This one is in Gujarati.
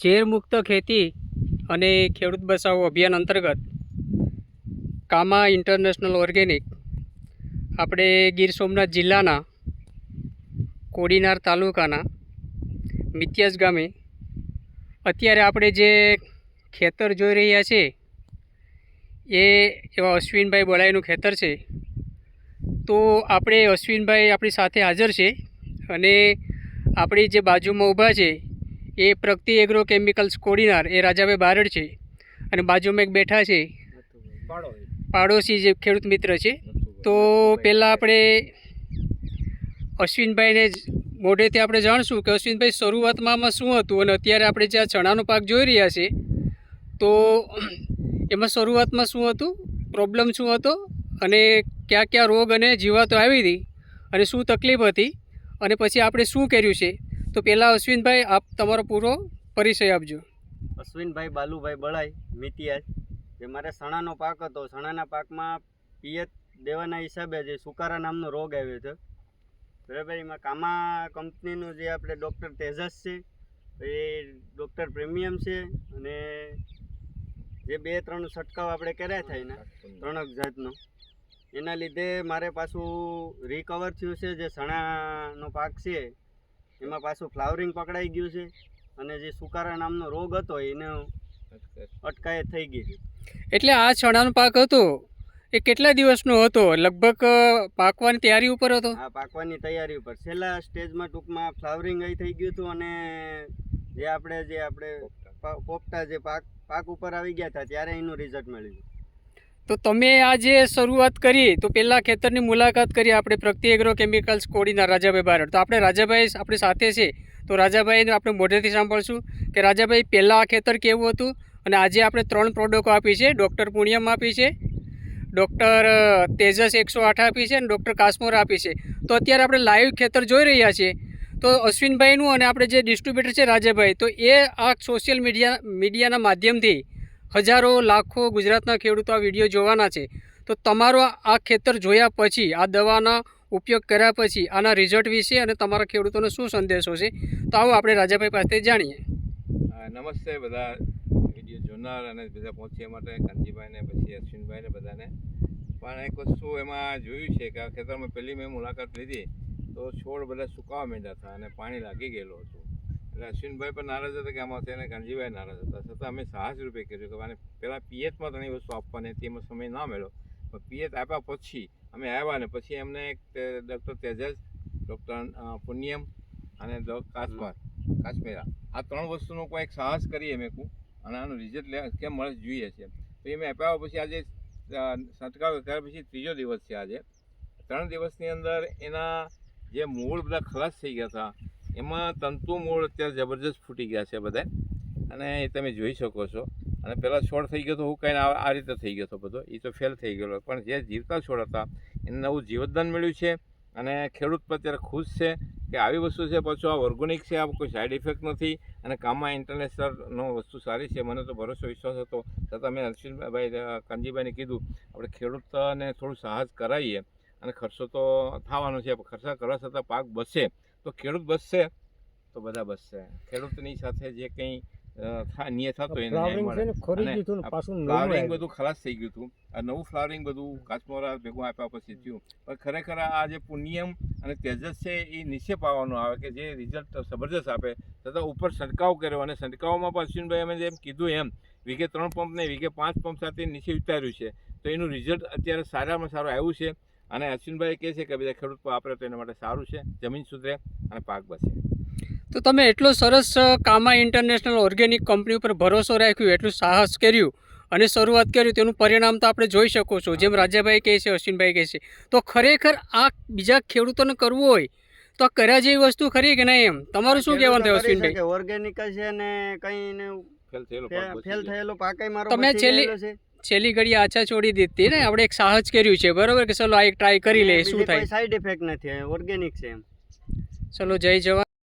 ઝેરમુક્ત ખેતી અને ખેડૂત બચાવો અભિયાન અંતર્ગત કામા ઇન્ટરનેશનલ ઓર્ગેનિક આપણે ગીર સોમનાથ જિલ્લાના કોડીનાર તાલુકાના મિત્યાસ ગામે અત્યારે આપણે જે ખેતર જોઈ રહ્યા છે, એ એવા અશ્વિનભાઈ બળાઈનું ખેતર છે. તો આપણે અશ્વિનભાઈ આપણી સાથે હાજર છે અને આપણી જે બાજુમાં ઊભા છે એ પ્રગતિ એગ્રો કેમિકલ્સ કોડીનાર, એ રાજાભાઈ બારડ છે. અને બાજુમાં એક બેઠા છે. પાડોશી જે ખેડૂત મિત્ર છે. તો પહેલાં આપણે અશ્વિનભાઈને જ મોઢેથી આપણે જાણશું કે અશ્વિનભાઈ શરૂઆતમાં શું હતું અને અત્યારે આપણે જે ચણાનો પાક જોઈ રહ્યા છે, તો એમાં શરૂઆતમાં શું હતું પ્રોબ્લેમ શું હતો અને કયા કયા રોગ અને જીવાતો આવી હતી અને શું તકલીફ હતી અને પછી આપણે શું કર્યું છે. તો પહેલાં અશ્વિનભાઈ, આપ તમારો પૂરો પરિચય આપજો. અશ્વિનભાઈ બાલુભાઈ બળાઈ, મિતિયાજ. જે મારે સણાનો પાક હતો, સણાના પાકમાં પિયત દેવાના હિસાબે જે સુકારા નામનો રોગ આવ્યો છે. બરાબર, એમાં કામા કંપનીનું જે આપણે ડૉક્ટર તેજસ છે, એ ડૉક્ટર પ્રીમિયમ છે, અને જે બે ત્રણ છંટકાવ આપણે કર્યા થાય ને ત્રણ જાતનો. એના લીધે મારે પાછું રિકવર થયું છે, જે સણાનો પાક છે એમાં પાછું ફ્લાવરિંગ પકડાઈ ગયું છે અને જે સુકારા નામનો રોગ હતો એને અટકાયત થઈ ગઈ છે. એટલે આ ચણાનો પાક હતો એ કેટલા દિવસનો હતો? લગભગ પાકવાની તૈયારી ઉપર હતો? આ પાકવાની તૈયારી ઉપર. છેલ્લા સ્ટેજમાં ટૂંકમાં ફ્લાવરિંગ અહીં થઈ ગયું હતું અને જે આપણે જે આપણે પોપટા. જે પાક પાક ઉપર આવી ગયા હતા ત્યારે એનું રિઝલ્ટ મળ્યું. તો તમે આજે શરૂઆત કરી, તો પહેલાં ખેતરની મુલાકાત કરી આપણે પ્રગતિ એગ્રો કેમિકલ્સ કોડીના રાજાભાઈ બારડ. તો આપણે રાજાભાઈ આપણી સાથે છે. તો રાજાભાઈને આપણે મોઢેથી સાંભળશું કે રાજાભાઈ, પહેલાં આ ખેતર કેવું હતું? અને આજે આપણે ત્રણ પ્રોડક્ટો આપી છે. ડૉક્ટર પુણ્યમ આપી છે. ડૉક્ટર તેજસ એકસો આઠ આપી છે અને ડૉક્ટર કાશ્મોર આપી છે. તો અત્યારે આપણે લાઈવ ખેતર જોઈ રહ્યા છીએ. તો અશ્વિનભાઈનું અને આપણે જે ડિસ્ટ્રીબ્યુટર છે રાજાભાઈ, તો એ આ સોશિયલ મીડિયા મીડિયાના માધ્યમથી હજારો, લાખો ગુજરાતના ખેડૂતો આ વીડિયો જોવાના છે. તો તમારો આ ખેતર જોયા પછી, આ દવાના ઉપયોગ કર્યા પછી, આના રિઝલ્ટ વિશે અને તમારા ખેડૂતોનો શું સંદેશો છે? તો આવો આપણે રાજાભાઈ પાસે જાણીએ. નમસ્તે બધા વીડિયો જોનાર અને બધા પહોંચ્યા માટે, કાંતિભાઈને, પછી અશ્વિનભાઈને બધાને. પણ એક વસ્તુ એમાં જોયું છે કે આ ખેતરમાં પહેલી મેં મુલાકાત લીધી, તો છોડ બધા સુકાવા માંડ્યા હતા અને પાણી લાગી ગયેલું હતું. અશ્વિનભાઈ પણ નારાજ હતા કે આમાં તેને કાનજીભાઈ નારાજ હતા. છતાં અમે સાહસ રૂપે કર્યું કે મને પહેલાં પિયતમાં ઘણી વસ્તુ આપવાની હતી, એમાં સમય ના મળ્યો. પણ પિયત આપ્યા પછી અમે આવ્યા ને પછી એમને ડૉક્ટર તેજસ, ડૉક્ટર પુનિયમ અને કાશ્મર કાશ્મીરા આ ત્રણ વસ્તુનો કોઈ એક સાહસ કરીએ મેં કહું અને આનું રિઝલ્ટ કેમ મળે જોઈએ છે તો એ મેં આપ્યા પછી આજે છંટકાવ કર્યા પછી ત્રીજો દિવસ છે આજે. ત્રણ દિવસની અંદર એના જે મૂળ બધા ખલાસ થઈ ગયા હતા એમાં તંતુ મૂળ અત્યારે જબરજસ્ત ફૂટી ગયા છે બધા અને એ તમે જોઈ શકો છો. અને પહેલાં છોડ થઈ ગયો તો હું કંઈ આ રીતે થઈ ગયો હતો બધો. એ તો ફેલ થઈ ગયેલો. પણ જે જીવતા છોડ હતા, એને નવું જીવતદાન મળ્યું છે. અને ખેડૂત પર અત્યારે ખુશ છે કે આવી વસ્તુ છે, પાછું આ ઓર્ગોનિક છે આ કોઈ સાઈડ ઇફેક્ટ નથી. અને કામમાં ઇન્ટરનેશનલનો વસ્તુ સારી છે. મને તો ભરોસો, વિશ્વાસ હતો. છતાં મેં અશ્વિનભાઈ કાનજીભાઈને કીધું, આપણે ખેડૂતને થોડું સાહસ કરાવીએ અને ખર્ચો તો થવાનો છે ખર્ચા કરવા છતાં પાક બચશે તો ખેડૂત બચશે? તો બધા બચશે. ખેડૂતની સાથે જે કંઈ અન્ય થતો એને ફ્લાવરિંગ. બધું ખલાસ થઈ ગયું હતું. આ નવું ફ્લાવરિંગ બધું કાચમોરા ભેગું આપ્યા પછી થયું. પણ ખરેખર આ જે પુનિયમ અને તેજસ છે એ નીચે પાવાનું આવે કે જે રિઝલ્ટ જબરજસ્ત આપે તથા ઉપર છંટકાવ કર્યો. અને છંટકાવમાં પણ અશ્વિનભાઈ અમે જેમ કીધું એમ વીઘે ત્રણ પંપ ને વીઘે પાંચ પંપ સાથે નીચે ઉતાર્યું છે. તો એનું રિઝલ્ટ અત્યારે સારામાં સારું આવ્યું છે. અને અશ્વિનભાઈ કહે છે કે બધા ખેડૂત વાપરે તો એના માટે સારું છે જમીન સુધરે અને પાક બચે. તો તમે એટલો સરસ કામા ઇન્ટરનેશનલ ઓર્ગેનિક કંપની ઉપર ભરોસો રાખ્યો એટલું સાહસ કર્યું અને શરૂઆત કર્યું તેનું પરિણામ તો આપણે જોઈ શકો છો જેમ રાજાભાઈ કહે છે અશ્વિનભાઈ કહે છે. તો ખરેખર આ બીજા ખેડૂતોને કરવું હોય તો આ કર્યા જેવી વસ્તુ ખરી કે નહીં એમ? તમારું શું કહેવાનું થયું અશ્વિનભાઈ? ઓર્ગેનિક છે ને કંઈ ફેલ થયેલો પાક તમે છેલ્લી- છે. છેલ્લી ઘડી આછા છોડી દીધી ને આપણે એક સાહસ કર્યું છે બરોબર? કે ચલો આ એક ટ્રાય કરી લે શું થાય? સાઈડ ઇફેક્ટ નથી ઓર્ગેનિક છે એમ. ચલો જય જવાન.